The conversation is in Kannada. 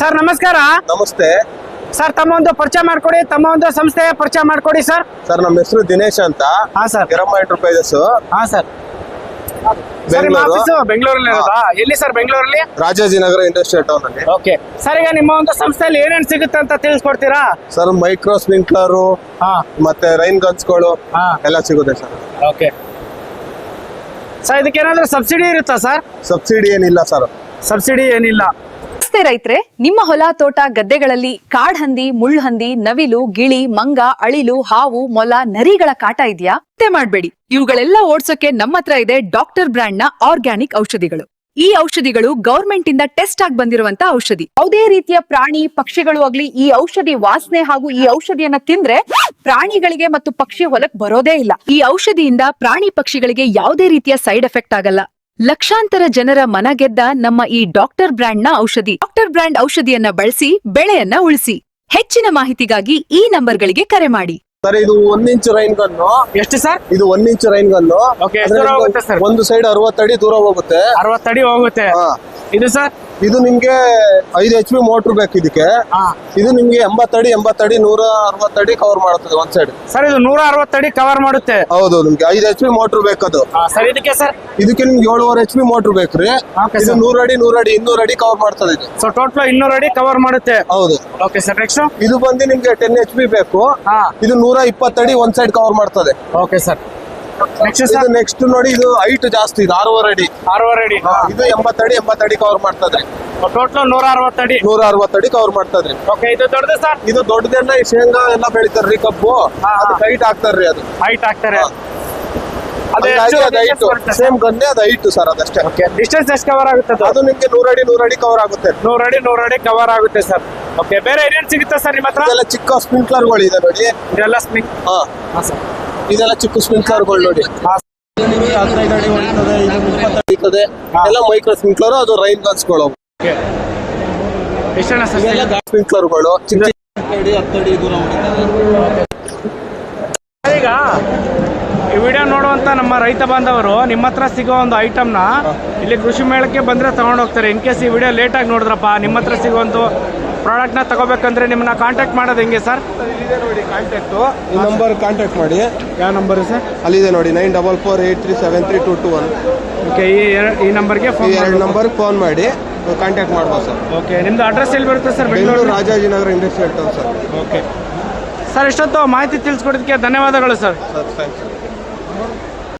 ಸರ್ ನಮಸ್ಕಾರ. ನಮಸ್ತೆ. ಸರ್ ತಮ್ಮ ಒಂದು ಪರಿಚಯ ಮಾಡ್ಕೊಡಿ ತಮ್ಮ ಒಂದು ಸಂಸ್ಥೆಯ ಪರಿಚಯ ಮಾಡ್ಕೊಡಿ ಸರ್. ಸರ್ ನಮ್ಮ ಹೆಸರು ದಿನೇಶ್ ಅಂತ. ಹಾ ಸರ್. ಎಂಟರ್ಪ್ರೈಸಸ್ ಹಾ ಸರ್. ಸರ್ ನಿಮ್ಮ ಬೆಂಗಳೂರು. ಆಫೀಸು ಬೆಂಗಳೂರಲ್ಲಿ ಇರೋದಾ ಎಲ್ಲಿ ಸರ್ ಬೆಂಗಳೂರಲ್ಲಿ? ರಾಜಾಜಿನಗರ ಇಂಡಸ್ಟ್ರಿಯಲ್ ಟೌನ್ ಅಲ್ಲಿ ಓಕೆ. ಸರ್ ಈಗ ನಿಮ್ಮ ಒಂದು ಸಂಸ್ಥೆಯಲ್ಲಿ ಏನೇನು ಸಿಗುತ್ತೆ ಅಂತ ತಿಳಿಸ್ಕೊಡ್ತೀರಾ? ಸರ್ ಮೈಕ್ರೋ ಸ್ಪ್ರಿಂಕ್ಲರು ಹಾ. ಮತ್ತೆ ರೈನ್ ಗನ್ಸ್ಗಳು ಹಾ. ಎಲ್ಲ ಸಿಗುತ್ತೆ ಸರ್. ಓಕೆ. ಸರ್ ಇದಕ್ಕೆ ಏನಾದ್ರೂ ಸಬ್ಸಿಡಿ ಇರುತ್ತಾ ಸರ್? ಸಬ್ಸಿಡಿ ಏನಿಲ್ಲ ಸರ್. ಸಬ್ಸಿಡಿ ಏನಿಲ್ಲ. ನಮಸ್ತೆ ರೈತ್ರೆ. ನಿಮ್ಮ ಹೊಲ, ತೋಟ, ಗದ್ದೆಗಳಲ್ಲಿ ಕಾಡ್ಹಂದಿ ಮುಳ್ಳುಹಂದಿ ನವಿಲು, ಗಿಳಿ, ಮಂಗ, ಅಳಿಲು, ಹಾವು, ಮೊಲ, ನರಿಗಳ ಕಾಟ ಇದೆಯಾ? ಮತ್ತೆ ಮಾಡ್ಬೇಡಿ. ಇವುಗಳೆಲ್ಲ ಓಡ್ಸೋಕೆ ನಮ್ಮ ಹತ್ರ ಇದೆ ಡಾಕ್ಟರ್ ಬ್ರ್ಯಾಂಡ್ನ ಆರ್ಗ್ಯಾನಿಕ್ ಔಷಧಿಗಳು. ಈ ಔಷಧಿಗಳು ಗೌರ್ಮೆಂಟ್ ಇಂದ ಟೆಸ್ಟ್ ಆಗಿ ಬಂದಿರುವಂತ ಔಷಧಿ. ಯಾವುದೇ ರೀತಿಯ ಪ್ರಾಣಿ, ಪಕ್ಷಿಗಳು ಆಗ್ಲಿ, ಈ ಔಷಧಿ ವಾಸನೆ ಹಾಗೂ ಈ ಔಷಧಿಯನ್ನ ತಿಂದ್ರೆ ಪ್ರಾಣಿಗಳಿಗೆ ಮತ್ತು ಪಕ್ಷಿ ಹೊಲಕ್ ಬರೋದೇ ಇಲ್ಲ. ಈ ಔಷಧಿಯಿಂದ ಪ್ರಾಣಿ, ಪಕ್ಷಿಗಳಿಗೆ ಯಾವುದೇ ರೀತಿಯ ಸೈಡ್ ಎಫೆಕ್ಟ್ ಆಗಲ್ಲ. ಲಕ್ಷಾಂತರ ಜನರ ಮನ ಗೆದ್ದ ನಮ್ಮ ಈ ಡಾಕ್ಟರ್ ಬ್ರ್ಯಾಂಡ್ನ ನ ಔಷಧಿ. ಡಾಕ್ಟರ್ ಬ್ರ್ಯಾಂಡ್ ಔಷಧಿಯನ್ನ ಬಳಸಿ ಬೆಳೆಯನ್ನ ಉಳಿಸಿ. ಹೆಚ್ಚಿನ ಮಾಹಿತಿಗಾಗಿ ಈ ನಂಬರ್ಗಳಿಗೆ ಕರೆ ಮಾಡಿ. ಸರ್ ಇದು ಒಂದ್ ಇಂಚು ರೈನ್ ಗನ್ನು. ಎಷ್ಟು ಸರ್? ಇದು ಒಂದ್ ಇಂಚು ರೈನ್ ಗನ್ನು. Okay, ಎಷ್ಟು ದೂರ ಹೋಗುತ್ತೆ sir? ಒಂದು ಸೈಡ್ ಅರವತ್ತಡಿ ದೂರ ಹೋಗುತ್ತೆ. ಅರವತ್ತಡಿ ಹೋಗುತ್ತೆ. ಹಾ. ಇದು ಸರ್ ಇದು ನಿಮ್ಗೆ ಐದು ಎಚ್ ಪಿ ಮೋಟರ್ ಬೇಕು ಇದಕ್ಕೆ. ಇದು ನಿಮ್ಗೆ ಎಂಬತ್ತಡಿ ಎಂಬತ್ತಡಿ ನೂರ ಅರವತ್ತಡಿ ಕವರ್ ಮಾಡುತ್ತದೆ ಒಂದ್ ಸೈಡ್ ಸರ್ ಇದು ನೂರ ಅರವತ್ತಡಿ ಕವರ್ ಮಾಡುತ್ತೆ. ಹೌದು ನಿಮ್ಗೆ ಐದು ಎಚ್ ಪಿ ಮೋಟರ್ ಬೇಕದು ಸರ್ ಇದಕ್ಕೆ ಸರ್? ಇದಕ್ಕೆ ನಿಮ್ಗೆ ಏಳುವರೆ ಎಚ್ ಪಿ ಮೋಟರ್ ಬೇಕ್ರಿ ನೂರ ಇದು ನೂರ ಅಡಿ ನೂರಡಿ ಇನ್ನೂರಡಿ ಕವರ್ ಮಾಡ್ತದೆ ಇದು. ಸೊ ಟೋಟಲ್ ಇನ್ನೂರು ಅಡಿ ಕವರ್ ಮಾಡುತ್ತೆ. ಹೌದು. ಓಕೆ ಸರ್ ನೆಕ್ಸ್ಟ್ ಇದು ಬಂದು ನಿಮ್ಗೆ ಟೆನ್ ಎಚ್ ಪಿ ಬೇಕು. ಇದು ನೂರ ಇಪ್ಪತ್ತಡಿ ಒಂದ್ ಸೈಡ್ ಕವರ್ ಮಾಡ್ತದೆ. Okay sir. ಇದು ನೆಕ್ಸ್ಟ್ ನೋಡಿ ಇದು ಹೈಟ್ ಜಾಸ್ತಿ ಇದು ಆರೂವರೆ ಅಡಿ. ಆರೂವರೆ ಅಡಿ. ಇದು ಎಂಬತ್ತಡಿ ಎಂಬತ್ತಡಿ ಕವರ್ ಮಾಡ್ತದ್ರಿ ಟೋಟಲ್ ನೂರ ಅರವತ್ತಡಿ ನೂರ ಅರವತ್ತಡಿ ಕವರ್ ಮಾಡ್ತದ್ರಿ. ಓಕೆ ಇದು ದೊಡ್ಡದು ಸರ್ ಇದು ದೊಡ್ಡದೆಲ್ಲ ಈ ಶೇಂಗಾ ಎಲ್ಲ ಬೆಳಿತಾರ್ರಿ ಕಬ್ಬು. ಹಾ, ಅದು ಹಾ. ಹೈಟ್ ಹಾಕ್ತಾರ್ರಿ ಅದು. ಹೈಟ್ ಹಾಕ್ತಾರೆ. ಹಾ. ಹಂಗಾಗಿ ಅದು ಹೈಟ್ ಸೇಮ್ ಗನ್ನೆ ಅದು ಹೈಟ್ ಸರ್ ಅದಷ್ಟೇ. ಡಿಸ್ಟೆನ್ಸ್ ಎಷ್ಟು ಕವರ್ ಆಗುತ್ತೆ ಅದು? ಅದು ನಿಮ್ಗೆ ನೂರಡಿ ನೂರಡಿ ಕವರ್ ಆಗುತ್ತೆ. ನೂರು ಅಡಿ ನೂರು ಅಡಿ ಕವರ್ ಆಗುತ್ತೆ ಸರ್ ಓಕೆ ಬೇರೆ ಏನೇನು ಸಿಗುತ್ತೆ ಸರ್ ನಿಮ್ಮ ಹತ್ರ? ಇದೆಲ್ಲ ಚಿಕ್ಕ ಸ್ಪ್ರಿಂಕ್ಲರ್ಗಳು ಇದೆ ನೋಡಿ. ಇದೆಲ್ಲ ಸ್ನಿಕ್ ಹಾ. ಹಾಂ ಸರ್ ಇದೆಲ್ಲ ಚಿಕ್ಕ ಸ್ಪ್ರಿಂಕ್ಲರ್ಗಳು ನೋಡಿ. ಹಾಂ ಇದು ನಿಮಗೆ ಹದಿನೈದು ಅಡಿ ಹೊಡಿತದೆ ಇದು ಇಪ್ಪತ್ತು ಅಡಿ ಇರ್ತದೆ ಎಲ್ಲ ಮೈಕ್ರೋ ಸ್ಪ್ರಿಂಕ್ಲರ್ ಅದು ರೈನ್ ಗನ್ಸ್ಗಳು. ಎಷ್ಟಣ್ಣ ಇವೆಲ್ಲ ಗಾಸ್ ಸ್ಪ್ರಿಂಕ್ಲರ್ಗಳು ಚಿಕ್ಕ ಚಿಕ್ಕ ಅಡಿ ಹತ್ತು ಅಡಿ ದೂರ ಹೊಡಿತದೆ ಈಗ ಈ ವಿಡಿಯೋ ನೋಡುವಂತ ನಮ್ಮ ರೈತ ಬಾಂಧವರು ನಿಮ್ಮ ಹತ್ರ ಸಿಗೋ ಒಂದು ಐಟಮ್ನ ಇಲ್ಲಿ ಕೃಷಿ ಮೇಳಕ್ಕೆ ಬಂದ್ರೆ ತಗೊಂಡು ಹೋಗ್ತಾರೆ ಇನ್ ಕೇಸ್ ಈ ವಿಡಿಯೋ ಲೇಟಾಗಿ ನೋಡಿದ್ರಪ್ಪ ನಿಮ್ಮ ಹತ್ರ ಸಿಗುವಂತ ಪ್ರಾಡಕ್ಟ್ನ ತಗೋಬೇಕಂದ್ರೆ ನಿಮ್ಮನ್ನ ಕಾಂಟ್ಯಾಕ್ಟ್ ಮಾಡೋದು ಹೆಂಗೆ ಸರ್? ಇಲ್ಲಿದೆ ನೋಡಿ ಕಾಂಟ್ಯಾಕ್ಟು ಈ ನಂಬರ್ ಕಾಂಟ್ಯಾಕ್ಟ್ ಮಾಡಿ. ಯಾವ ನಂಬರ್ ಸರ್? ಅಲ್ಲಿದೆ ನೋಡಿ nine double four eight three seven three two two one okay ಈ ಎರ- ಈ ನಂಬರ್ಗೆ ಈ ಫೋನ್ ಎರಡು ನಂಬರ್ ಫೋನ್ ಮಾಡಿ ಕಾಂಟ್ಯಾಕ್ಟ್ ಮಾಡ್ಬೋದು ಸರ್. ಓಕೆ ನಿಮ್ದು ಅಡ್ರೆಸ್ ಎಲ್ಲಿ ಬರುತ್ತೆ sir Bengaluru? Bengaluru Rajajinagar industrial town sir. Okay sir ಇಷ್ಟೊತ್ತು ಮಾಹಿತಿ ತಿಳಿಸ್ಕೊಡೋದಕ್ಕೆ ಧನ್ಯವಾದಗಳು ಸರ್. Sir thanks